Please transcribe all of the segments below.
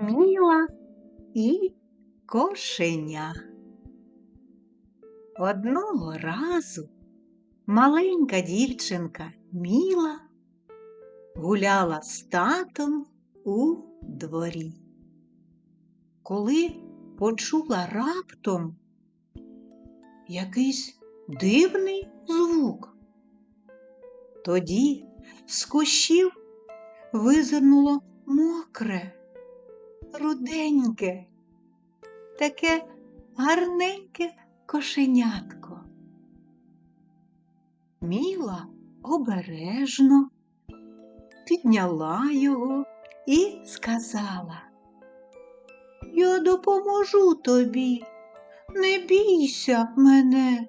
Міла і кошеня. Одного разу маленька дівчинка Міла гуляла з татом у дворі. Коли почула раптом якийсь дивний звук, тоді з кущів визирнуло мокре, руденьке, таке гарненьке кошенятко. Міла обережно підняла його і сказала Я допоможу тобі, не бійся мене.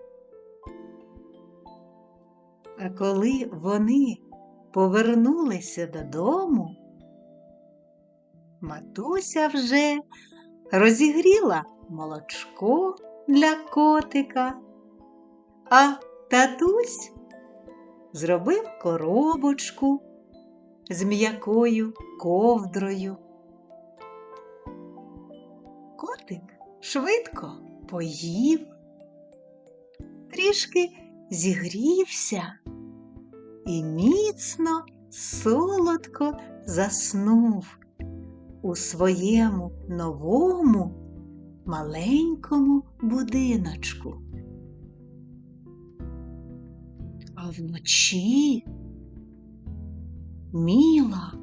А коли вони повернулися додому, матуся вже розігріла молочко для котика, а татусь зробив коробочку з м'якою ковдрою. Котик швидко поїв, трішки зігрівся і міцно, солодко заснув у своєму новому маленькому будиночку. А вночі Міла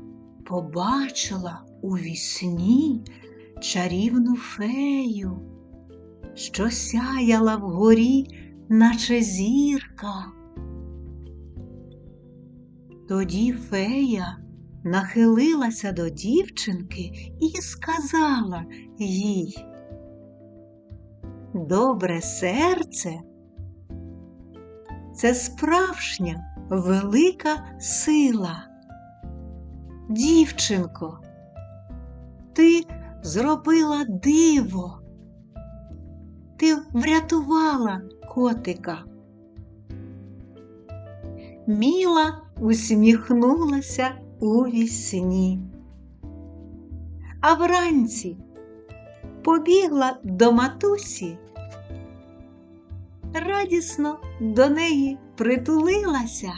побачила у вісні чарівну фею, що сяяла вгорі, наче зірка. Тоді фея нахилилася до дівчинки і сказала їй Добре серце це справжня велика сила. Дівчинко, ти зробила диво, ти врятувала котика. Міла усміхнулася у вісні, а вранці побігла до матусі, радісно до неї притулилася,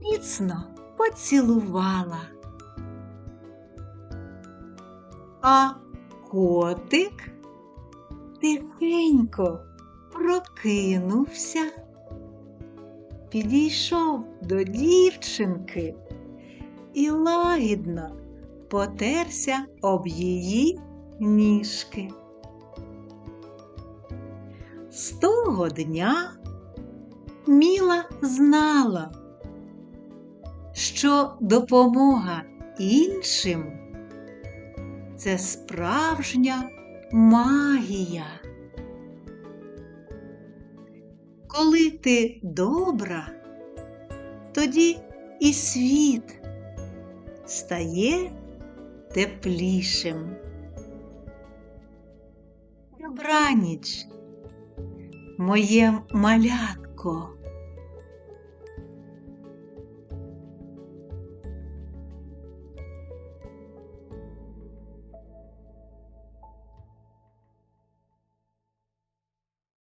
міцно поцілувала. А котик тихенько прокинувся, підійшов до дівчинки і лагідно потерся об її ніжки. З того дня Міла знала, що допомога іншим це справжня магія. Коли ти добра, тоді і світ стає теплішим. Добраніч, моє малятко.